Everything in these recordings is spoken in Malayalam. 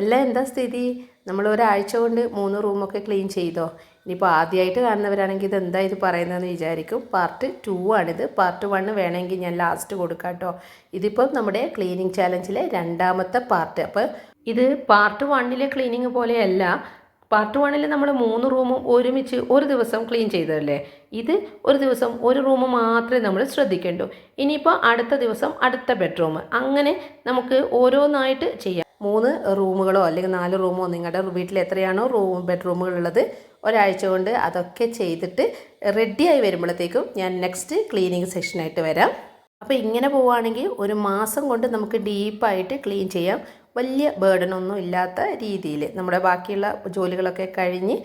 എല്ലാം എന്താ സ്ഥിതി? നമ്മൾ ഒരാഴ്ച കൊണ്ട് മൂന്ന് റൂമൊക്കെ ക്ലീൻ ചെയ്തോ? ഇനിയിപ്പോൾ ആദ്യമായിട്ട് കാണുന്നവരാണെങ്കിൽ ഇത് എന്താ ഇത് പറയുന്നതെന്ന് വിചാരിക്കും. പാർട്ട് ടു ആണിത്. പാർട്ട് വണ്ണ് വേണമെങ്കിൽ ഞാൻ ലാസ്റ്റ് കൊടുക്കാം കേട്ടോ. ഇതിപ്പം നമ്മുടെ ക്ലീനിങ് ചാലഞ്ചിലെ രണ്ടാമത്തെ പാർട്ട്. അപ്പോൾ ഇത് പാർട്ട് വണ്ണിലെ ക്ലീനിങ് പോലെയല്ല. പാർട്ട് വണ്ണിൽ നമ്മൾ മൂന്ന് റൂമും ഒരുമിച്ച് ഒരു ദിവസം ക്ലീൻ ചെയ്തതല്ലേ? ഇത് ഒരു ദിവസം ഒരു റൂം മാത്രമേ നമ്മൾ ശ്രദ്ധിക്കേണ്ടൂ. ഇനിയിപ്പോൾ അടുത്ത ദിവസം അടുത്ത ബെഡ്റൂം. അങ്ങനെ നമുക്ക് ഓരോന്നായിട്ട് ചെയ്യാം. മൂന്ന് റൂമുകളോ അല്ലെങ്കിൽ നാല് റൂമോ നിങ്ങളുടെ വീട്ടിൽ എത്രയാണോ റൂം ബെഡ്റൂമുകളുള്ളത് ഒരാഴ്ച കൊണ്ട് അതൊക്കെ ചെയ്തിട്ട് റെഡിയായി വരുമ്പോഴത്തേക്കും ഞാൻ നെക്സ്റ്റ് ക്ലീനിങ് സെഷനായിട്ട് വരാം. അപ്പോൾ ഇങ്ങനെ പോവുകയാണെങ്കിൽ ഒരു മാസം കൊണ്ട് നമുക്ക് ഡീപ്പായിട്ട് ക്ലീൻ ചെയ്യാം. വലിയ ബേർഡനൊന്നും ഇല്ലാത്ത രീതിയിൽ. നമ്മുടെ ബാക്കിയുള്ള ജോലികളൊക്കെ കഴിഞ്ഞ്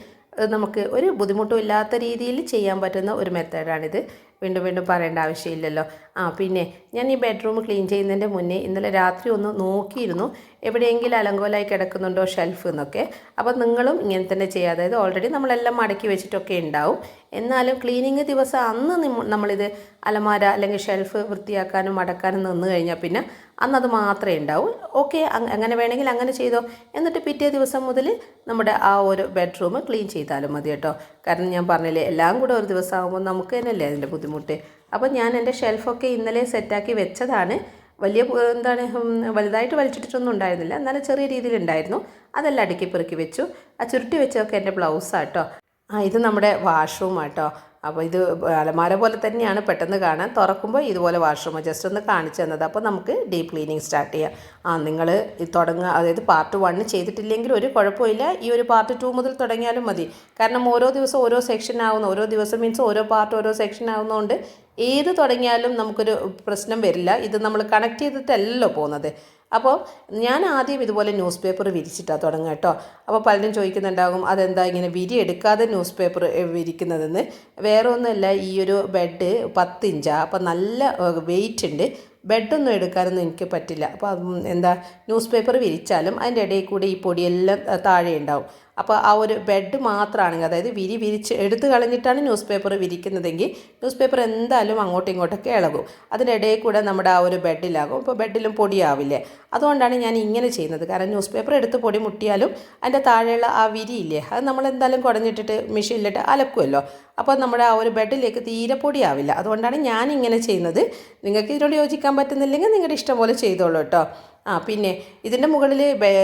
നമുക്ക് ഒരു ബുദ്ധിമുട്ടും ഇല്ലാത്ത രീതിയിൽ ചെയ്യാൻ പറ്റുന്ന ഒരു മെത്തേഡാണിത് വീണ്ടും വീണ്ടും പറയേണ്ട ആവശ്യമില്ലല്ലോ. ആ പിന്നെ ഞാൻ ഈ ബെഡ്റൂം ക്ലീൻ ചെയ്യുന്നതിന്റെ മുന്നേ ഇന്നലെ രാത്രി ഒന്ന് നോക്കിയിരുന്നു. എവിടെയെങ്കിലും അലങ്കോലായി കിടക്കുന്നുണ്ടോ ഷെൽഫ് എന്നൊക്കെ. അപ്പോൾ നിങ്ങളും ഇങ്ങനെ തന്നെ ചെയ്യുക. അതായത് ഓൾറെഡി നമ്മളെല്ലാം മടക്കി വെച്ചിട്ടൊക്കെ ഉണ്ടാവും. എന്നാലും ക്ലീനിങ് ദിവസം അന്ന് നമ്മളിത് അലമാര അല്ലെങ്കിൽ ഷെൽഫ് വൃത്തിയാക്കാനും മടക്കാനും നിന്ന് കഴിഞ്ഞാൽ പിന്നെ അന്നത് മാത്രമേ ഉണ്ടാവൂ. ഓക്കെ അങ്ങനെ വേണമെങ്കിൽ അങ്ങനെ ചെയ്തോ. എന്നിട്ട് പിറ്റേ ദിവസം മുതൽ നമ്മുടെ ആ ഒരു ബെഡ്റൂം ക്ലീൻ ചെയ്താലും മതി കേട്ടോ. കാരണം ഞാൻ പറഞ്ഞില്ലേ എല്ലാം കൂടെ ഒരു ദിവസം ആകുമ്പോൾ നമുക്ക് തന്നെയല്ലേ അതിന്റെ ബുദ്ധിമുട്ട്. അപ്പോൾ ഞാൻ എന്റെ ഷെൽഫൊക്കെ ഇന്നലെ സെറ്റാക്കി വെച്ചതാണ്. വലിയ എന്താണ് വലുതായിട്ട് വലിച്ചിട്ടിട്ടൊന്നും ഉണ്ടായിരുന്നില്ല. എന്നാലും ചെറിയ രീതിയിലുണ്ടായിരുന്നു അതെല്ലാം അടുക്കി പെറുക്കി വെച്ചു. ആ ചുരുട്ടി വെച്ചതൊക്കെ എന്റെ ബ്ലൗസാട്ടോ ആ ഇത് നമ്മുടെ വാഷ്റൂം ആട്ടോ അപ്പോൾ ഇത് അലമാര പോലെ തന്നെയാണ് പെട്ടെന്ന് കാണാൻ. തുറക്കുമ്പോൾ ഇതുപോലെ വാഷ്റൂം ജസ്റ്റ് ഒന്ന് കാണിച്ചു തന്നത്. അപ്പോൾ നമുക്ക് ഡീപ്പ് ക്ലീനിങ് സ്റ്റാർട്ട് ചെയ്യാം. ആ നിങ്ങൾ തുടങ്ങുക. അതായത് പാർട്ട് വണ്ണ് ചെയ്തിട്ടില്ലെങ്കിൽ ഒരു കുഴപ്പമില്ല. ഈ ഒരു പാർട്ട് ടു മുതൽ തുടങ്ങിയാലും മതി. കാരണം ഓരോ ദിവസം ഓരോ സെക്ഷൻ ആവുന്നു. ഓരോ ദിവസം മീൻസ് ഓരോ പാർട്ട് ഓരോ സെക്ഷൻ ആവുന്നതുകൊണ്ട് ഏത് തുടങ്ങിയാലും നമുക്കൊരു പ്രശ്നം വരില്ല. ഇത് നമ്മൾ കണക്ട് ചെയ്തിട്ടല്ലല്ലോ പോകുന്നത്. അപ്പോൾ ഞാൻ ആദ്യം ഇതുപോലെ ന്യൂസ് പേപ്പർ വിരിച്ചിട്ടാണ് തുടങ്ങുക കേട്ടോ. അപ്പോൾ പലരും ചോദിക്കുന്നുണ്ടാകും അതെന്താ ഇങ്ങനെ വിരി എടുക്കാതെ ന്യൂസ് പേപ്പർ വിരിക്കുന്നതെന്ന്? വേറെ ഒന്നുമല്ല ഈ ഒരു ബെഡ് പത്ത് ഇഞ്ചാണ് അപ്പോൾ നല്ല വെയിറ്റ് ഉണ്ട്. ബെഡൊന്നും എടുക്കാനൊന്നും എനിക്ക് പറ്റില്ല. അപ്പോൾ എന്താ ന്യൂസ് പേപ്പർ വിരിച്ചാലും അതിന്റെ ഇടയിൽ കൂടി ഈ പൊടിയെല്ലാം താഴെ ഉണ്ടാവും. അപ്പോൾ ആ ഒരു ബെഡ് മാത്രമാണെങ്കിൽ അതായത് വിരി വിരിച്ച് എടുത്തു കളഞ്ഞിട്ടാണ് ന്യൂസ് പേപ്പർ വിരിക്കുന്നതെങ്കിൽ ന്യൂസ് പേപ്പർ എന്തായാലും അങ്ങോട്ടും ഇങ്ങോട്ടൊക്കെ ഇളകും. അതിന്റെ ഇടയിൽ കൂടെ നമ്മുടെ ആ ഒരു ബെഡിലാകും അപ്പോൾ ബെഡിലും പൊടിയാവില്ലേ? അതുകൊണ്ടാണ് ഞാൻ ഇങ്ങനെ ചെയ്യുന്നത്. കാരണം ന്യൂസ് പേപ്പർ എടുത്ത് പൊടി മുട്ടിയാലും അതിന്റെ താഴെയുള്ള ആ വിരിയില്ലേ അത് നമ്മൾ എന്തായാലും കുടഞ്ഞിട്ടിട്ട് മെഷീനിലിട്ട് അലക്കുമല്ലോ അപ്പോൾ നമ്മുടെ ആ ഒരു ബെഡിലേക്ക് തീരെ പൊടിയാവില്ല. അതുകൊണ്ടാണ് ഞാൻ ഇങ്ങനെ ചെയ്യുന്നത്. നിങ്ങൾക്ക് ഇതിനോട് യോജിക്കാൻ പറ്റുന്നില്ലെങ്കിൽ നിങ്ങളുടെ ഇഷ്ടം പോലെ ചെയ്തോളൂ കേട്ടോ. ആ പിന്നെ ഇതിന്റെ മുകളിൽ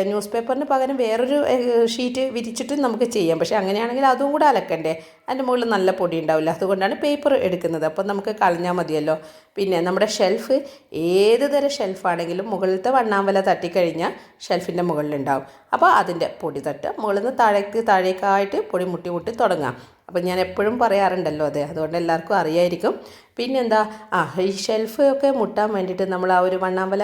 ന്യൂസ് പേപ്പറിന് പകരം വേറൊരു ഷീറ്റ് വിരിച്ചിട്ടും നമുക്ക് ചെയ്യാം. പക്ഷേ അങ്ങനെയാണെങ്കിൽ അതും കൂടെ അലക്കണ്ടേ? അതിന്റെ മുകളിൽ നല്ല പൊടി ഉണ്ടാവില്ല. അതുകൊണ്ടാണ് പേപ്പർ എടുക്കുന്നത്. അപ്പം നമുക്ക് കളഞ്ഞാൽ മതിയല്ലോ. പിന്നെ നമ്മുടെ ഷെൽഫ് ഏത് തരം ഷെൽഫാണെങ്കിലും മുകളിലത്തെ വണ്ണാമ്പല തട്ടിക്കഴിഞ്ഞാൽ ഷെൽഫിന്റെ മുകളിലുണ്ടാവും. അപ്പോൾ അതിന്റെ പൊടി തട്ട് മുകളിൽ നിന്ന് താഴേക്ക് താഴേക്കായിട്ട് പൊടി മുട്ടി മുട്ടി തുടങ്ങാം. അപ്പം ഞാൻ എപ്പോഴും പറയാറുണ്ടല്ലോ അതെ. അതുകൊണ്ട് എല്ലാവർക്കും അറിയായിരിക്കും. പിന്നെന്താ? ആ ഈ ഷെൽഫ് ഒക്കെ മുട്ടാൻ വേണ്ടിയിട്ട് നമ്മൾ ആ ഒരു വണ്ണാമ്പല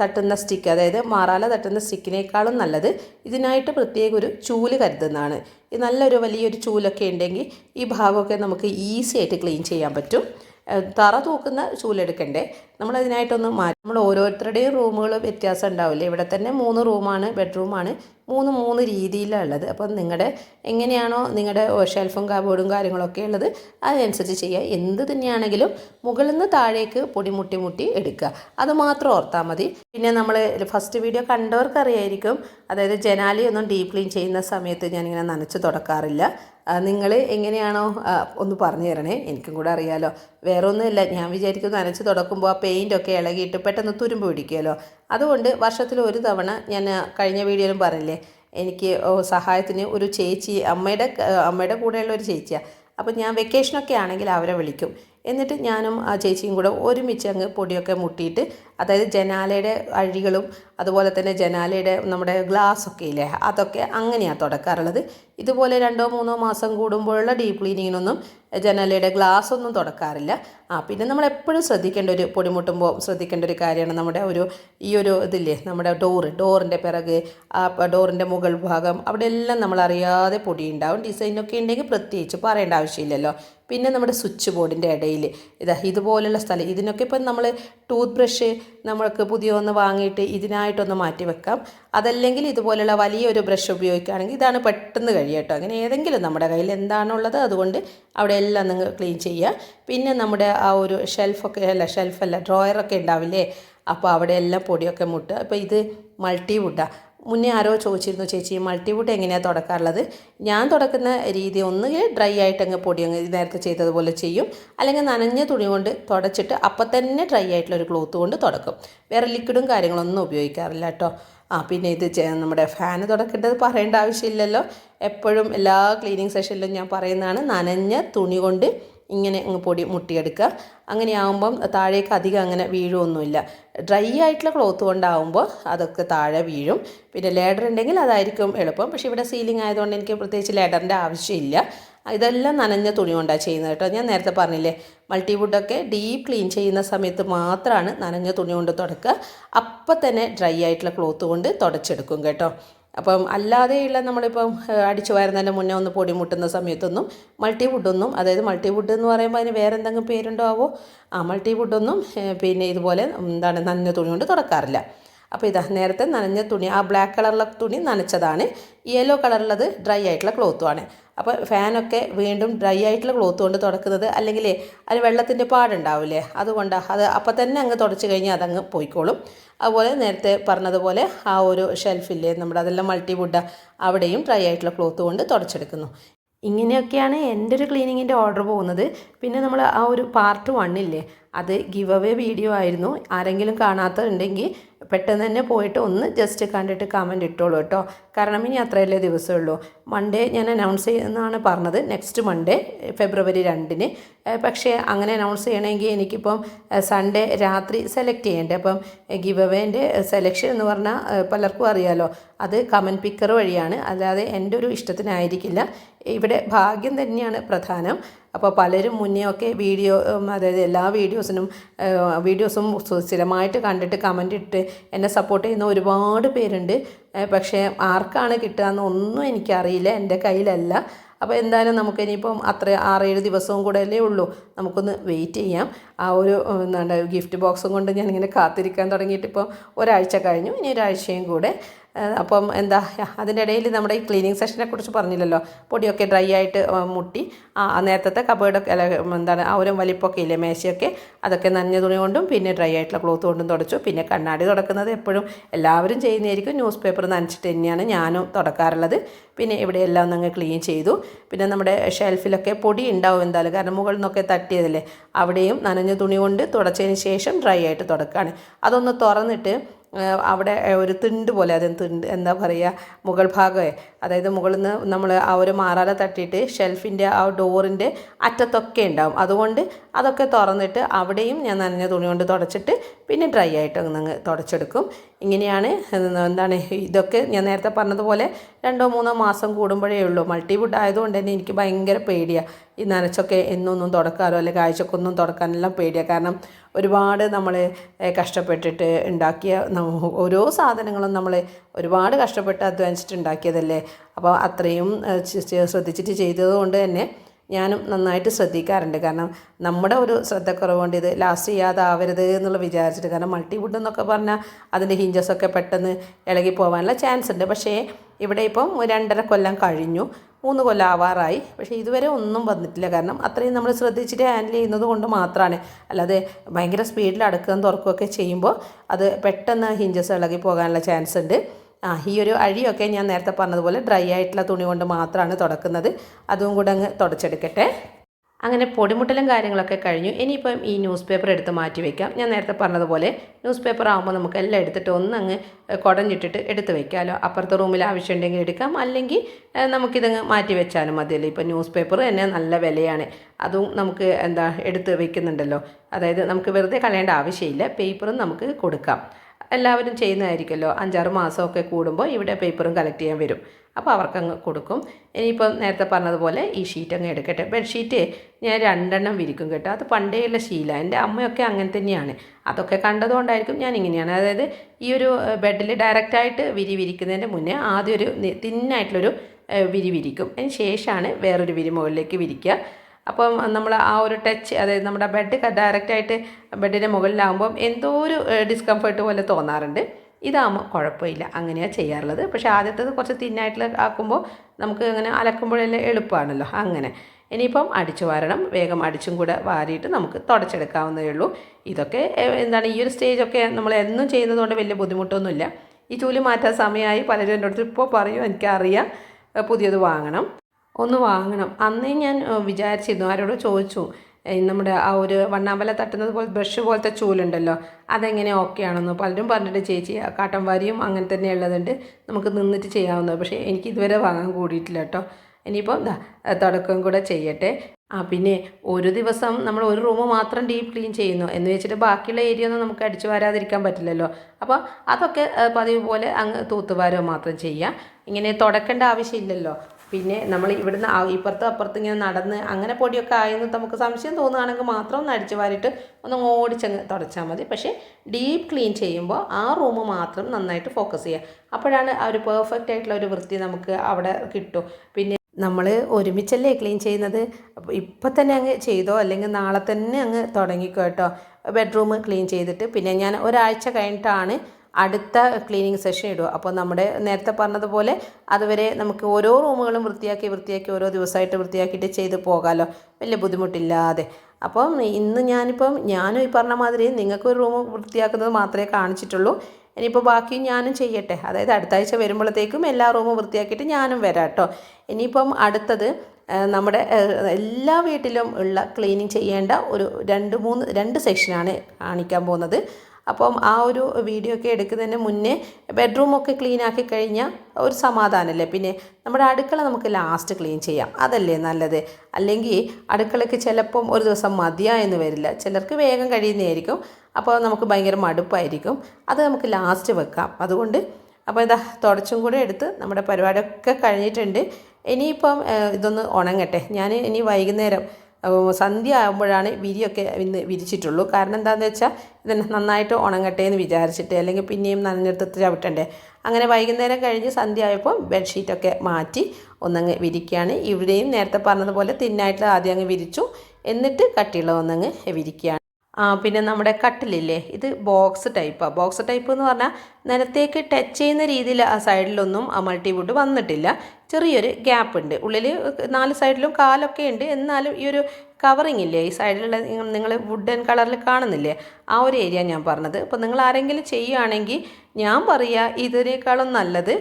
തട്ടുന്ന സ്റ്റിക്ക് അതായത് മാറാല തട്ടുന്ന സ്റ്റിക്കിനേക്കാളും നല്ലത് ഇതിനായിട്ട് പ്രത്യേക ഒരു ചൂൽ കരുതുന്നതാണ്. നല്ലൊരു വലിയൊരു ചൂലൊക്കെ ഉണ്ടെങ്കിൽ ഈ ഭാഗമൊക്കെ നമുക്ക് ഈസി ആയിട്ട് ക്ലീൻ ചെയ്യാൻ പറ്റും. തറ തൂക്കുന്ന ചൂലെടുക്കണ്ടേ? നമ്മളതിനായിട്ടൊന്ന് മാറ്റി നമ്മൾ ഓരോരുത്തരുടെയും റൂമുകൾ വ്യത്യാസം ഉണ്ടാവില്ലേ? ഇവിടെ തന്നെ മൂന്ന് റൂമാണ് ബെഡ്റൂമാണ് മൂന്ന് മൂന്ന് രീതിയിലാണ് ഉള്ളത്. അപ്പം നിങ്ങളുടെ എങ്ങനെയാണോ നിങ്ങളുടെ ഷെൽഫും കബോർഡും കാര്യങ്ങളൊക്കെ ഉള്ളത് അതിനനുസരിച്ച് ചെയ്യുക എന്ത് തന്നെയാണെങ്കിലും മുകളിൽ നിന്ന് താഴേക്ക് പൊടി മുട്ടി മുട്ടി എടുക്കുക. അത് മാത്രം ഓർത്താൽ മതി. പിന്നെ നമ്മൾ ഫസ്റ്റ് വീഡിയോ കണ്ടവർക്കറിയായിരിക്കും. അതായത് ജനാലി ഒന്നും ഡീപ് ക്ലീൻ ചെയ്യുന്ന സമയത്ത് ഞാനിങ്ങനെ നനച്ച് തുടക്കാറില്ല. നിങ്ങൾ എങ്ങനെയാണോ ഒന്ന് പറഞ്ഞു തരണേ. എനിക്കും കൂടെ അറിയാലോ. വേറെ ഒന്നുമില്ല ഞാൻ വിചാരിക്കും നനച്ച് തുടക്കുമ്പോൾ ആ പെയിന്റൊക്കെ ഇളകിയിട്ട് പെട്ടെന്ന് തുരുമ്പ് പിടിക്കുമല്ലോ. അതുകൊണ്ട് വർഷത്തിൽ ഒരു തവണ ഞാൻ കഴിഞ്ഞ വീഡിയോയിലും പറഞ്ഞില്ലേ എനിക്ക് സഹായത്തിന് ഒരു ചേച്ചി അമ്മയുടെ അമ്മയുടെ കൂടെയുള്ള ഒരു ചേച്ചിയാണ് അപ്പോൾ ഞാൻ വെക്കേഷനൊക്കെ ആണെങ്കിൽ അവരെ വിളിക്കും. എന്നിട്ട് ഞാനും ആ ചേച്ചിയും കൂടെ ഒരുമിച്ച് അങ്ങ് പൊടിയൊക്കെ മുട്ടിയിട്ട് അതായത് ജനാലയുടെ അഴികളും അതുപോലെ തന്നെ ജനാലയുടെ നമ്മുടെ ഗ്ലാസ് ഒക്കെ ഇല്ലേ അതൊക്കെ അങ്ങനെയാണ് തുടക്കാറുള്ളത്. ഇതുപോലെ രണ്ടോ മൂന്നോ മാസം കൂടുമ്പോഴുള്ള ഡീപ്പ് ക്ലീനിങ്ങിനൊന്നും ജനാലയുടെ ഗ്ലാസ് ഒന്നും തുടക്കാറില്ല. ആ പിന്നെ നമ്മൾ എപ്പോഴും ശ്രദ്ധിക്കേണ്ട ഒരു പൊടിമുട്ടുമ്പോൾ ശ്രദ്ധിക്കേണ്ട ഒരു കാര്യമാണ് നമ്മുടെ ഒരു ഈ ഒരു ഇതില്ലേ നമ്മുടെ ഡോറ് ഡോറിന്റെ പിറക് ആ ഡോറിന്റെ മുകൾ ഭാഗം അവിടെ എല്ലാം നമ്മൾ അറിയാതെ പൊടി ഉണ്ടാവും ഡിസൈനൊക്കെ ഉണ്ടെങ്കിൽ പ്രത്യേകിച്ച് പറയേണ്ട ആവശ്യമില്ലല്ലോ. പിന്നെ നമ്മുടെ സ്വിച്ച് ബോർഡിന്റെ ഇടയിൽ ഇതാ ഇതുപോലുള്ള സ്ഥലം ഇതിനൊക്കെ ഇപ്പം നമ്മൾ ടൂത്ത് ബ്രഷ് നമ്മൾക്ക് പുതിയ ഒന്ന് വാങ്ങിയിട്ട് ഇതിനായിട്ടൊന്ന് മാറ്റി വെക്കാം. അതല്ലെങ്കിൽ ഇതുപോലുള്ള വലിയൊരു ബ്രഷ് ഉപയോഗിക്കുകയാണെങ്കിൽ ഇതാണ് പെട്ടെന്ന് കഴിയട്ടോ അങ്ങനെ ഏതെങ്കിലും നമ്മുടെ കയ്യിൽ എന്താണുള്ളത് അതുകൊണ്ട് അവിടെ എല്ലാം നിങ്ങൾ ക്ലീൻ ചെയ്യുക. പിന്നെ നമ്മുടെ ആ ഒരു ഷെൽഫൊക്കെ അല്ല ഷെൽഫല്ല ഡ്രോയറൊക്കെ ഉണ്ടാവില്ലേ? അപ്പോൾ അവിടെ എല്ലാം പൊടിയൊക്കെ മുട്ടുക. അപ്പോൾ ഇത് മൾട്ടി വുഡാണ് മുന്നേ ആരോ ചോദിച്ചിരുന്നു ചേച്ചി മൾട്ടിവുഡ് എങ്ങനെയാണ് തുടക്കാറുള്ളത്? ഞാൻ തുടക്കുന്ന രീതി ഒന്നുകിൽ ഡ്രൈ ആയിട്ട് അങ്ങ് പൊടി അങ്ങ് നേരത്തെ ചെയ്തതുപോലെ ചെയ്യും. അല്ലെങ്കിൽ നനഞ്ഞ തുണി കൊണ്ട് തുടച്ചിട്ട് അപ്പം തന്നെ ഡ്രൈ ആയിട്ടുള്ള ഒരു ക്ലോത്ത് കൊണ്ട് തുടക്കും. വേറെ ലിക്വിഡും കാര്യങ്ങളൊന്നും ഉപയോഗിക്കാറില്ല കേട്ടോ. ആ പിന്നെ ഇത് നമ്മുടെ ഫാന് തുടക്കേണ്ടത് പറയേണ്ട ആവശ്യമില്ലല്ലോ. എപ്പോഴും എല്ലാ ക്ലീനിങ് സെഷനിലും ഞാൻ പറയുന്നതാണ് നനഞ്ഞ തുണി കൊണ്ട് ഇങ്ങനെ അങ്ങ് പൊടി മുട്ടിയെടുക്കുക. അങ്ങനെയാകുമ്പം താഴേക്ക് അധികം അങ്ങനെ വീഴുമൊന്നുമില്ല ഡ്രൈ ആയിട്ടുള്ള ക്ലോത്ത് കൊണ്ടാകുമ്പോൾ അതൊക്കെ താഴെ വീഴും. പിന്നെ ലേഡർ ഉണ്ടെങ്കിൽ അതായിരിക്കും എളുപ്പം. പക്ഷേ ഇവിടെ സീലിംഗ് ആയതുകൊണ്ട് എനിക്ക് പ്രത്യേകിച്ച് ലേഡറിന്റെ ആവശ്യമില്ല. ഇതെല്ലാം നനഞ്ഞ തുണി കൊണ്ടാണ് ചെയ്യുന്നത് കേട്ടോ. ഞാൻ നേരത്തെ പറഞ്ഞില്ലേ മൾട്ടിവുഡൊക്കെ ഡീപ്പ് ക്ലീൻ ചെയ്യുന്ന സമയത്ത് മാത്രമാണ് നനഞ്ഞ തുണി കൊണ്ട് തുടക്കുക. അപ്പം തന്നെ ഡ്രൈ ആയിട്ടുള്ള ക്ലോത്ത് കൊണ്ട് തുടച്ചെടുക്കും കേട്ടോ. അപ്പം അല്ലാതെയുള്ള നമ്മളിപ്പം അടിച്ചു വാരുന്നതിന്റെ മുന്നേ ഒന്ന് പൊടി മുട്ടുന്ന സമയത്തൊന്നും മൾട്ടി വുഡൊന്നും അതായത് മൾട്ടി വുഡ് എന്ന് പറയുമ്പോൾ അതിന് വേറെ എന്തെങ്കിലും പേരുണ്ടാവോ ആ മൾട്ടി വുഡൊന്നും പിന്നെ ഇതുപോലെ എന്താണ് നനഞ്ഞ തുണി കൊണ്ട് തുടക്കാറില്ല. അപ്പോൾ ഇതാ നേരത്തെ നനഞ്ഞ തുണി ആ ബ്ലാക്ക് കളറിലെ തുണി നനച്ചതാണ്. യെല്ലോ കളറുള്ളത് ഡ്രൈ ആയിട്ടുള്ള ക്ലോത്തുമാണ് അപ്പോൾ ഫാനൊക്കെ വീണ്ടും ഡ്രൈ ആയിട്ടുള്ള ക്ലോത്ത് കൊണ്ട് തുടക്കുന്നത് അല്ലെങ്കിൽ അതിന് വെള്ളത്തിന്റെ പാടുണ്ടാവില്ലേ? അതുകൊണ്ട്. അത് അപ്പം തന്നെ അങ്ങ് തുടച്ച് കഴിഞ്ഞാൽ അതങ്ങ് പോയിക്കോളും. അതുപോലെ നേരത്തെ പറഞ്ഞതുപോലെ ആ ഒരു ഷെൽഫില്ലേ നമ്മുടെ അതെല്ലാം മൾട്ടി മൾട്ടിവുഡ് അവിടെയും ഡ്രൈ ആയിട്ടുള്ള ക്ലോത്ത് കൊണ്ട് തുടച്ചെടുക്കുന്നു. ഇങ്ങനെയൊക്കെയാണ് എന്റെ ഒരു ക്ലീനിങ്ങിന്റെ ഓർഡർ പോകുന്നത്. പിന്നെ നമ്മൾ ആ ഒരു പാർട്ട് വണ്ണില്ലേ അത് ഗിവ് അവേ വീഡിയോ ആയിരുന്നു. ആരെങ്കിലും കാണാത്തതുണ്ടെങ്കിൽ പെട്ടെന്ന് തന്നെ പോയിട്ട് ഒന്ന് ജസ്റ്റ് കണ്ടിട്ട് കമന്റ് ഇട്ടോളൂ കേട്ടോ. കാരണം ഇനി അത്രയല്ലേ ദിവസമുള്ളൂ. മൺഡേ ഞാൻ അനൗൺസ് ചെയ്യുന്നതാണ് പറഞ്ഞത്. നെക്സ്റ്റ് മൺഡേ ഫെബ്രുവരി രണ്ടിന്. പക്ഷേ അങ്ങനെ അനൗൺസ് ചെയ്യണമെങ്കിൽ എനിക്കിപ്പം സൺഡേ രാത്രി സെലക്ട് ചെയ്യേണ്ടത് അപ്പം ഗിവ് അവേന്റെ സെലക്ഷൻ എന്ന് പറഞ്ഞാൽ പലർക്കും അറിയാലോ. അത് കമന്റ് പിക്കർ വഴിയാണ്. അല്ലാതെ എന്റെ ഒരു ഇഷ്ടത്തിനായിരിക്കില്ല. ഇവിടെ ഭാഗ്യം തന്നെയാണ് പ്രധാനം. അപ്പോൾ പലരും മുന്നേ ഒക്കെ വീഡിയോ അതായത് എല്ലാ വീഡിയോസിനും വീഡിയോസും സ്ഥിരമായിട്ട് കണ്ടിട്ട് കമന്റ് ഇട്ട് എന്നെ സപ്പോർട്ട് ചെയ്യുന്ന ഒരുപാട് പേരുണ്ട്. പക്ഷേ ആർക്കാണ് കിട്ടുക എന്നൊന്നും എനിക്കറിയില്ല എന്റെ കയ്യിലല്ല. അപ്പോൾ എന്തായാലും നമുക്ക് ഇനിയിപ്പം അത്ര ആറേഴ് ദിവസവും കൂടെ അല്ലേ ഉള്ളൂ. നമുക്കൊന്ന് വെയിറ്റ് ചെയ്യാം. ആ ഒരു എന്താ എന്താണ് ഗിഫ്റ്റ് ബോക്സും കൊണ്ട് ഞാനിങ്ങനെ കാത്തിരിക്കാൻ തുടങ്ങിയിട്ട് ഇപ്പോൾ ഒരാഴ്ച കഴിഞ്ഞു. ഇനി ഒരാഴ്ചയും കൂടെ അപ്പം എന്താ അതിന്റെ ഇടയിൽ നമ്മുടെ ഈ ക്ലീനിങ് സെഷനെ കുറിച്ച് പറഞ്ഞില്ലല്ലോ. പൊടിയൊക്കെ ഡ്രൈ ആയിട്ട് മുട്ടി ആ നേരത്തെ കബേർഡൊക്കെ അല്ല എന്താണ് ആ ഒരു വലിപ്പൊക്കെ ഇല്ലേ മേശയൊക്കെ അതൊക്കെ നനഞ്ഞ തുണി കൊണ്ടും പിന്നെ ഡ്രൈ ആയിട്ടുള്ള ക്ലോത്ത് കൊണ്ടും തുടച്ചു. പിന്നെ കണ്ണാടി തുടക്കുന്നത് എപ്പോഴും എല്ലാവരും ചെയ്യുന്നതായിരിക്കും. ന്യൂസ് പേപ്പർ നനച്ചിട്ട് തന്നെയാണ് ഞാനും തുടക്കാറുള്ളത്. പിന്നെ ഇവിടെ എല്ലാം ഒന്ന് അങ്ങ് ക്ലീൻ ചെയ്തു. പിന്നെ നമ്മുടെ ഷെൽഫിലൊക്കെ പൊടി ഉണ്ടാവും എന്തായാലും. കാരണം മുകളിൽ നിന്നൊക്കെ തട്ടിയതല്ലേ? അവിടെയും നനഞ്ഞ തുണി കൊണ്ട് തുടച്ചതിന് ശേഷം ഡ്രൈ ആയിട്ട് തുടക്കുകയാണ് അതൊന്ന് തുറന്നിട്ട് അവിടെ ഒരു തിണ്ട് പോലെ അത് തിണ്ട് എന്താ പറയുക മുകൾ ഭാഗമേ. അതായത് മുകളിൽ നിന്ന് നമ്മൾ ആ ഒരു മാറാല തട്ടിയിട്ട് ഷെൽഫിന്റെ ആ ഡോറിന്റെ അറ്റത്തൊക്കെ ഉണ്ടാവും. അതുകൊണ്ട് അതൊക്കെ തുറന്നിട്ട് അവിടെയും ഞാൻ നനഞ്ഞ തുണി കൊണ്ട് തുടച്ചിട്ട് പിന്നെ ഡ്രൈ ആയിട്ട് അങ്ങ് തുടച്ചെടുക്കും. ഇങ്ങനെയാണ് എന്താണ് ഇതൊക്കെ ഞാൻ നേരത്തെ പറഞ്ഞതുപോലെ രണ്ടോ മൂന്നോ മാസം കൂടുമ്പോഴേ ഉള്ളൂ. മൾട്ടിവുഡ് ആയതുകൊണ്ട് തന്നെ എനിക്ക് ഭയങ്കര പേടിയാണ് ഈ നനച്ചൊക്കെ എന്നൊന്നും തുടക്കാനോ അല്ലെങ്കിൽ ആഴ്ചക്കൊന്നും തുടക്കാനെല്ലാം പേടിയാണ് കാരണം ഒരുപാട് നമ്മൾ കഷ്ടപ്പെട്ടിട്ട് ഉണ്ടാക്കിയ ഓരോ സാധനങ്ങളും നമ്മൾ ഒരുപാട് കഷ്ടപ്പെട്ട് അധ്വാനിച്ചിട്ട് ഉണ്ടാക്കിയതല്ലേ. അപ്പോൾ അത്രയും ശ്രദ്ധിച്ചിട്ട് ചെയ്തതുകൊണ്ട് തന്നെ ഞാനും നന്നായിട്ട് ശ്രദ്ധിക്കാറുണ്ട്. കാരണം നമ്മുടെ ഒരു ശ്രദ്ധക്കുറവ് കൊണ്ട് ഇത് ലാസ്റ്റ് ചെയ്യാതാവരുത് എന്നുള്ള വിചാരിച്ചിട്ട് കാരണം മൾട്ടി മൾട്ടിവുഡ് എന്നൊക്കെ പറഞ്ഞാൽ അതിന്റെ ഹിഞ്ചസൊക്കെ പെട്ടെന്ന് ഇളകി പോകാനുള്ള ചാൻസ് ഉണ്ട്. പക്ഷേ ഇവിടെ ഇപ്പം രണ്ടര കൊല്ലം കഴിഞ്ഞു. മൂന്ന് കൊല്ലം ആവാറായി പക്ഷേ ഇതുവരെ ഒന്നും വന്നിട്ടില്ല. കാരണം അത്രയും നമ്മൾ ശ്രദ്ധിച്ചിട്ട് ഹാൻഡിൽ ചെയ്യുന്നത് കൊണ്ട് മാത്രമാണ് അല്ലാതെ ഭയങ്കര സ്പീഡിൽ അടുക്കുകയും തുറക്കുകയൊക്കെ ചെയ്യുമ്പോൾ അത് പെട്ടെന്ന് ഹിഞ്ചസ് ഇളകി പോകാനുള്ള ചാൻസ് ഉണ്ട്. ആ ഈ ഒരു അഴിയൊക്കെ ഞാൻ നേരത്തെ പറഞ്ഞതുപോലെ ഡ്രൈ ആയിട്ടുള്ള തുണി കൊണ്ട് മാത്രമാണ് തുടക്കുന്നത്. അതും കൂടെ അങ്ങ് തുടച്ചെടുക്കട്ടെ. അങ്ങനെ പൊടിമുട്ടലും കാര്യങ്ങളൊക്കെ കഴിഞ്ഞു. ഇനിയിപ്പം ഈ ന്യൂസ് പേപ്പർ എടുത്ത് മാറ്റി വയ്ക്കാം ഞാൻ നേരത്തെ പറഞ്ഞതുപോലെ ന്യൂസ് പേപ്പർ ആകുമ്പോൾ നമുക്ക് എല്ലാം എടുത്തിട്ട് ഒന്ന് അങ്ങ് കുടഞ്ഞിട്ടിട്ട് എടുത്ത് വെക്കാമല്ലോ അപ്പുറത്തെ റൂമിൽ ആവശ്യമുണ്ടെങ്കിൽ എടുക്കാം. അല്ലെങ്കിൽ നമുക്കിതങ്ങ് മാറ്റി വെച്ചാലും മതിയല്ലോ. ഇപ്പം ന്യൂസ് പേപ്പർ തന്നെ നല്ല വിലയാണ്. അതും നമുക്ക് എന്താ എടുത്ത് വെക്കുന്നുണ്ടല്ലോ. അതായത് നമുക്ക് വെറുതെ കളയേണ്ട ആവശ്യമില്ല. പേപ്പറും നമുക്ക് കൊടുക്കാം. എല്ലാവരും ചെയ്യുന്നതായിരിക്കുമല്ലോ. അഞ്ചാറ് മാസമൊക്കെ കൂടുമ്പോൾ ഇവിടെ പേപ്പറും കളക്ട് ചെയ്യാൻ വരും. അപ്പോൾ അവർക്കങ്ങ് കൊടുക്കും. ഇനിയിപ്പം നേരത്തെ പറഞ്ഞതുപോലെ ഈ ഷീറ്റ് അങ്ങ് എടുക്കട്ടെ. ബെഡ്ഷീറ്റ് ഞാൻ രണ്ടെണ്ണം വിരിക്കും കേട്ടോ. അത് പണ്ടേയുള്ള ശീല. എന്റെ അമ്മയൊക്കെ അങ്ങനെ തന്നെയാണ്. അതൊക്കെ കണ്ടതുകൊണ്ടായിരിക്കും ഞാൻ ഇങ്ങനെയാണ്. അതായത് ഈ ഒരു ബെഡിൽ ഡയറക്റ്റായിട്ട് വിരി വിരിക്കുന്നതിന്റെ മുന്നേ ആദ്യം ഒരു തിന്നായിട്ടുള്ളൊരു വിരി വിരിക്കും. അതിന് ശേഷമാണ് വേറൊരു വിരി മുകളിലേക്ക് വിരിക്കുക. അപ്പം നമ്മൾ ആ ഒരു ടച്ച് അതായത് നമ്മുടെ ബെഡ് ഡയറക്റ്റായിട്ട് ബെഡിന്റെ മുകളിലാകുമ്പം എന്തോ ഒരു ഡിസ്കംഫേർട്ട് പോലെ തോന്നാറുണ്ട്. ഇതാകുമ്പോൾ കുഴപ്പമില്ല. അങ്ങനെയാണ് ചെയ്യാറുള്ളത്. പക്ഷേ ആദ്യത്തേത് കുറച്ച് തിന്നായിട്ടുള്ള ആക്കുമ്പോൾ നമുക്ക് അങ്ങനെ അലക്കുമ്പോഴെല്ലാം എളുപ്പമാണല്ലോ അങ്ങനെ. ഇനിയിപ്പം അടിച്ചു വാരണം. വേഗം അടിച്ചും കൂടെ വാരിയിട്ട് നമുക്ക് തുടച്ചെടുക്കാവുന്നതേ ഉള്ളൂ. ഇതൊക്കെ എന്താണ് ഈ ഒരു സ്റ്റേജൊക്കെ നമ്മൾ എന്നും ചെയ്യുന്നതുകൊണ്ട് വലിയ ബുദ്ധിമുട്ടൊന്നുമില്ല. ഈ ചൂൽ മാറ്റാൻ സമയമായി പലരും എന്റെ അടുത്ത് ഇപ്പോൾ പറയും എനിക്കറിയാം പുതിയത് വാങ്ങണം. ഒന്ന് വാങ്ങണം. അന്നേ ഞാൻ വിചാരിച്ചിരുന്നു. ആരോട് ചോദിച്ചു. നമ്മുടെ ആ ഒരു വണ്ണാമ്പല തട്ടുന്നത് പോലെ ബ്രഷ് പോലത്തെ ചൂലുണ്ടല്ലോ അതെങ്ങനെ ഓക്കെ ആണെന്ന്. പലരും പറഞ്ഞിട്ട് ചേച്ചി കാട്ടം വാരിയും അങ്ങനെ തന്നെ ഉള്ളതുണ്ട് നമുക്ക് നിന്നിട്ട് ചെയ്യാവുന്നത് പക്ഷേ എനിക്ക് ഇതുവരെ വാങ്ങാൻ കൂടിയിട്ടില്ല കേട്ടോ. ഇനിയിപ്പോൾ എന്താ തുടക്കം കൂടെ ചെയ്യട്ടെ. ആ പിന്നെ ഒരു ദിവസം നമ്മൾ ഒരു റൂം മാത്രം ഡീപ്പ് ക്ലീൻ ചെയ്യുന്നു. എന്ന് വെച്ചിട്ട് ബാക്കിയുള്ള ഏരിയ ഒന്നും നമുക്ക് അടിച്ചു വരാതിരിക്കാൻ പറ്റില്ലല്ലോ. അപ്പോൾ അതൊക്കെ പതിവ് പോലെ അങ്ങ് തൂത്തുവാരോ മാത്രം ചെയ്യുക ഇങ്ങനെ തുടക്കേണ്ട ആവശ്യമില്ലല്ലോ. പിന്നെ നമ്മൾ ഇവിടുന്ന് ഇപ്പുറത്ത് അപ്പുറത്തും ഇങ്ങനെ നടന്ന് അങ്ങനെ പൊടിയൊക്കെ ആയെന്ന് നമുക്ക് സംശയം തോന്നുകയാണെങ്കിൽ മാത്രം ഒന്ന് അടിച്ചു വാരിയിട്ട് ഒന്ന് ഓടിച്ചങ്ങ് തുടച്ചാൽ മതി. പക്ഷേ ഡീപ്പ് ക്ലീൻ ചെയ്യുമ്പോൾ ആ റൂം മാത്രം നന്നായിട്ട് ഫോക്കസ് ചെയ്യുക. അപ്പോഴാണ് ആ ഒരു പെർഫെക്റ്റ് ആയിട്ടുള്ള ഒരു വൃത്തി നമുക്ക് അവിടെ കിട്ടും. പിന്നെ നമ്മൾ ഒരുമിച്ചല്ലേ ക്ലീൻ ചെയ്യുന്നത്? ഇപ്പം തന്നെ അങ്ങ് ചെയ്തോ? അല്ലെങ്കിൽ നാളെ തന്നെ അങ്ങ് തുടങ്ങിക്കോ കേട്ടോ? ബെഡ്റൂം ക്ലീൻ ചെയ്തിട്ട്. പിന്നെ ഞാൻ ഒരാഴ്ച കഴിഞ്ഞിട്ടാണ് അടുത്ത ക്ലീനിങ് സെഷൻ ഇടുക. അപ്പോൾ നമ്മുടെ നേരത്തെ പറഞ്ഞതുപോലെ അതുവരെ നമുക്ക് ഓരോ റൂമുകളും വൃത്തിയാക്കി വൃത്തിയാക്കി ഓരോ ദിവസമായിട്ട് വൃത്തിയാക്കിയിട്ട് ചെയ്ത് പോകാമല്ലോ വലിയ ബുദ്ധിമുട്ടില്ലാതെ. അപ്പം ഇന്ന് ഞാനിപ്പം ഞാനും ഈ പറഞ്ഞ മാതിരി നിങ്ങൾക്ക് ഒരു റൂം വൃത്തിയാക്കുന്നത് മാത്രമേ കാണിച്ചിട്ടുള്ളൂ. ഇനിയിപ്പോൾ ബാക്കി ഞാനും ചെയ്യട്ടെ. അതായത് അടുത്ത ആഴ്ച വരുമ്പോഴത്തേക്കും എല്ലാ റൂമും വൃത്തിയാക്കിയിട്ട് ഞാനും വരാം കേട്ടോ. ഇനിയിപ്പം അടുത്തത് നമ്മുടെ എല്ലാ വീട്ടിലും ഉള്ള ക്ലീനിങ് ചെയ്യേണ്ട ഒരു രണ്ട് മൂന്ന് രണ്ട് സെക്ഷനാണ് കാണിക്കാൻ പോകുന്നത്. അപ്പം ആ ഒരു വീഡിയോ ഒക്കെ എടുക്കുന്നതിന് മുന്നേ ബെഡ്റൂമൊക്കെ ക്ലീൻ ആക്കി കഴിഞ്ഞാൽ ഒരു സമാധാനമല്ലേ പിന്നെ നമ്മുടെ അടുക്കള നമുക്ക് ലാസ്റ്റ് ക്ലീൻ ചെയ്യാം. അതല്ലേ നല്ലത്? അല്ലെങ്കിൽ അടുക്കളയ്ക്ക് ചിലപ്പം ഒരു ദിവസം മതിയായെന്ന് വരില്ല. ചിലർക്ക് വേഗം കഴിയുന്നതായിരിക്കും. അപ്പോൾ നമുക്ക് ഭയങ്കര മടുപ്പായിരിക്കും. അത് നമുക്ക് ലാസ്റ്റ് വെക്കാം. അതുകൊണ്ട് അപ്പോൾ ഇതാ തുടച്ചും കൂടെ എടുത്ത് നമ്മുടെ പരിപാടിയൊക്കെ കഴിഞ്ഞിട്ടുണ്ട്. ഇനിയിപ്പം ഇതൊന്ന് ഉണങ്ങട്ടെ. ഞാൻ ഇനി വൈകുന്നേരം സന്ധ്യ ആകുമ്പോഴാണ് വിരിയൊക്കെ ഇന്ന് വിരിച്ചിട്ടുള്ളൂ. കാരണം എന്താണെന്ന് വെച്ചാൽ ഇത് നന്നായിട്ട് ഉണങ്ങട്ടെ എന്ന് വിചാരിച്ചിട്ട് അല്ലെങ്കിൽ പിന്നെയും നനഞ്ഞെടുത്ത് ചവിട്ടണ്ടേ. അങ്ങനെ വൈകുന്നേരം കഴിഞ്ഞ് സന്ധ്യ ആയപ്പോൾ ബെഡ്ഷീറ്റൊക്കെ മാറ്റി ഒന്നങ്ങ് വിരിക്കുകയാണ് ഇവിടെയും നേരത്തെ പറഞ്ഞതുപോലെ തിന്നായിട്ട് ആദ്യം അങ്ങ് വിരിച്ചു. എന്നിട്ട് കട്ടിയുള്ള ഒന്നങ്ങ് വിരിക്കുകയാണ്. പിന്നെ നമ്മുടെ കട്ടിലില്ലേ? ഇത് ബോക്സ് ടൈപ്പാണ് ബോക്സ് ടൈപ്പ് എന്ന് പറഞ്ഞാൽ നിലത്തേക്ക് ടച്ച് ചെയ്യുന്ന രീതിയിൽ ആ സൈഡിലൊന്നും ആ മൾട്ടിവുഡ് വന്നിട്ടില്ല. ചെറിയൊരു ഗ്യാപ്പ് ഉണ്ട്. ഉള്ളിൽ നാല് സൈഡിലും കാലൊക്കെ ഉണ്ട്. എന്നാലും ഈ ഒരു കവറിങ് ഇല്ലേ ഈ സൈഡിലുള്ള നിങ്ങൾ വുഡൻ കളറിൽ കാണുന്നില്ലേ? ആ ഒരു ഏരിയ ഞാൻ പറഞ്ഞത്. അപ്പോൾ നിങ്ങൾ ആരെങ്കിലും ചെയ്യുകയാണെങ്കിൽ ഞാൻ പറയുക ഇതിനേക്കാളും നല്ലത്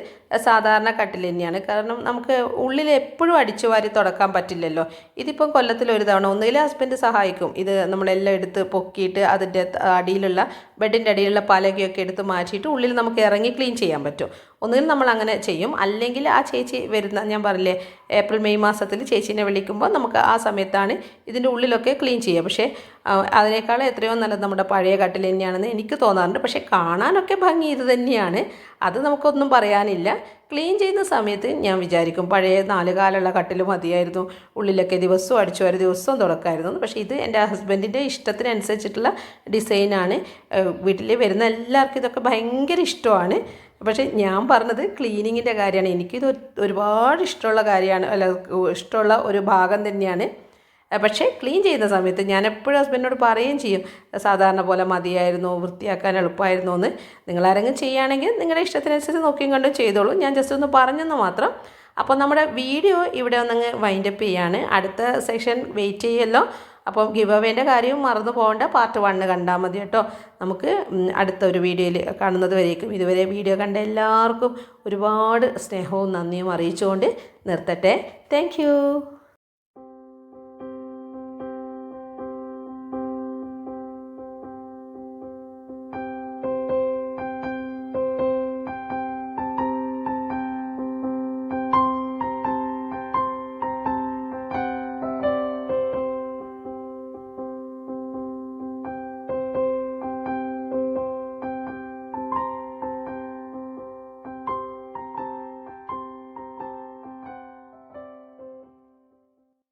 സാധാരണ കട്ടിൽ തന്നെയാണ്. കാരണം നമുക്ക് ഉള്ളിൽ എപ്പോഴും അടിച്ചു വാരി തുടക്കാൻ പറ്റില്ലല്ലോ. ഇതിപ്പം കൊല്ലത്തിൽ ഒരു തവണ ഒന്നുകിൽ ഹസ്ബൻഡ് സഹായിക്കും. ഇത് നമ്മളെല്ലാം എടുത്ത് പൊക്കിയിട്ട് അതിന്റെ അടിയിലുള്ള ബെഡിന്റെ അടിയിലുള്ള പലകയൊക്കെ എടുത്ത് മാറ്റിയിട്ട് ഉള്ളിൽ നമുക്ക് ഇറങ്ങി ക്ലീൻ ചെയ്യാൻ പറ്റും. ഒന്നുകിൽ നമ്മൾ അങ്ങനെ ചെയ്യും. അല്ലെങ്കിൽ ആ ചേച്ചി വരുന്ന ഞാൻ പറഞ്ഞില്ലേ ഏപ്രിൽ മെയ് മാസത്തിൽ ചേച്ചീനെ വിളിക്കുമ്പോൾ നമുക്ക് ആ സമയത്താണ് ഇതിന്റെ ഉള്ളിലൊക്കെ ക്ലീൻ ചെയ്യുക. പക്ഷേ അതിനേക്കാൾ എത്രയോ നല്ലത് നമ്മുടെ പഴയ കട്ടിൽ തന്നെയാണെന്ന് എനിക്ക് തോന്നാറുണ്ട്. പക്ഷേ കാണാനൊക്കെ ഭംഗി ഇത് തന്നെയാണ്. അത് നമുക്കൊന്നും പറയാനില്ല. ക്ലീൻ ചെയ്യുന്ന സമയത്ത് ഞാൻ വിചാരിക്കും പഴയ നാല് കാലുള്ള കട്ടിൽ മതിയായിരുന്നു. ഉള്ളിലൊക്കെ ദിവസവും അടിച്ചു വരെ ദിവസവും തുടക്കമായിരുന്നു പക്ഷേ ഇത് എന്റെ ഹസ്ബൻഡിന്റെ ഇഷ്ടത്തിനനുസരിച്ചിട്ടുള്ള ഡിസൈനാണ്. വീട്ടിൽ വരുന്ന എല്ലാവർക്കും ഇതൊക്കെ ഭയങ്കര ഇഷ്ടമാണ്. പക്ഷേ ഞാൻ പറഞ്ഞത് ക്ലീനിങ്ങിന്റെ കാര്യമാണ്. എനിക്കിത് ഒരു- ഒരുപാട് ഇഷ്ടമുള്ള കാര്യമാണ്. അല്ല ഇഷ്ടമുള്ള ഒരു ഭാഗം തന്നെയാണ്. പക്ഷേ ക്ലീൻ ചെയ്യുന്ന സമയത്ത് ഞാൻ എപ്പോഴും ഹസ്ബൻഡിനോട് പറയുകയും ചെയ്യും. സാധാരണ പോലെ മതിയായിരുന്നു വൃത്തിയാക്കാൻ എളുപ്പമായിരുന്നു എന്ന്. നിങ്ങളാരെങ്കിലും ചെയ്യുകയാണെങ്കിൽ നിങ്ങളുടെ ഇഷ്ടത്തിനനുസരിച്ച് നോക്കിയും കണ്ടും ചെയ്തോളൂ. ഞാൻ ജസ്റ്റ് ഒന്ന് പറഞ്ഞെന്ന് മാത്രം. അപ്പോൾ നമ്മുടെ വീഡിയോ ഇവിടെ ഒന്നങ്ങ് വൈൻഡപ്പ് ചെയ്യാണ്. അടുത്ത സെക്ഷൻ വെയിറ്റ് ചെയ്യല്ലോ. അപ്പോൾ ഗിവ് അവേന്റെ കാര്യവും മറന്നു പോകേണ്ട. പാർട്ട് വണ്ണ് കണ്ടാൽ മതി കേട്ടോ. നമുക്ക് അടുത്ത ഒരു വീഡിയോയിൽ കാണുന്നത് വരേക്കും. ഇതുവരെ വീഡിയോ കണ്ട എല്ലാവർക്കും ഒരുപാട് സ്നേഹവും നന്ദിയും അറിയിച്ചുകൊണ്ട് നിർത്തട്ടെ. താങ്ക്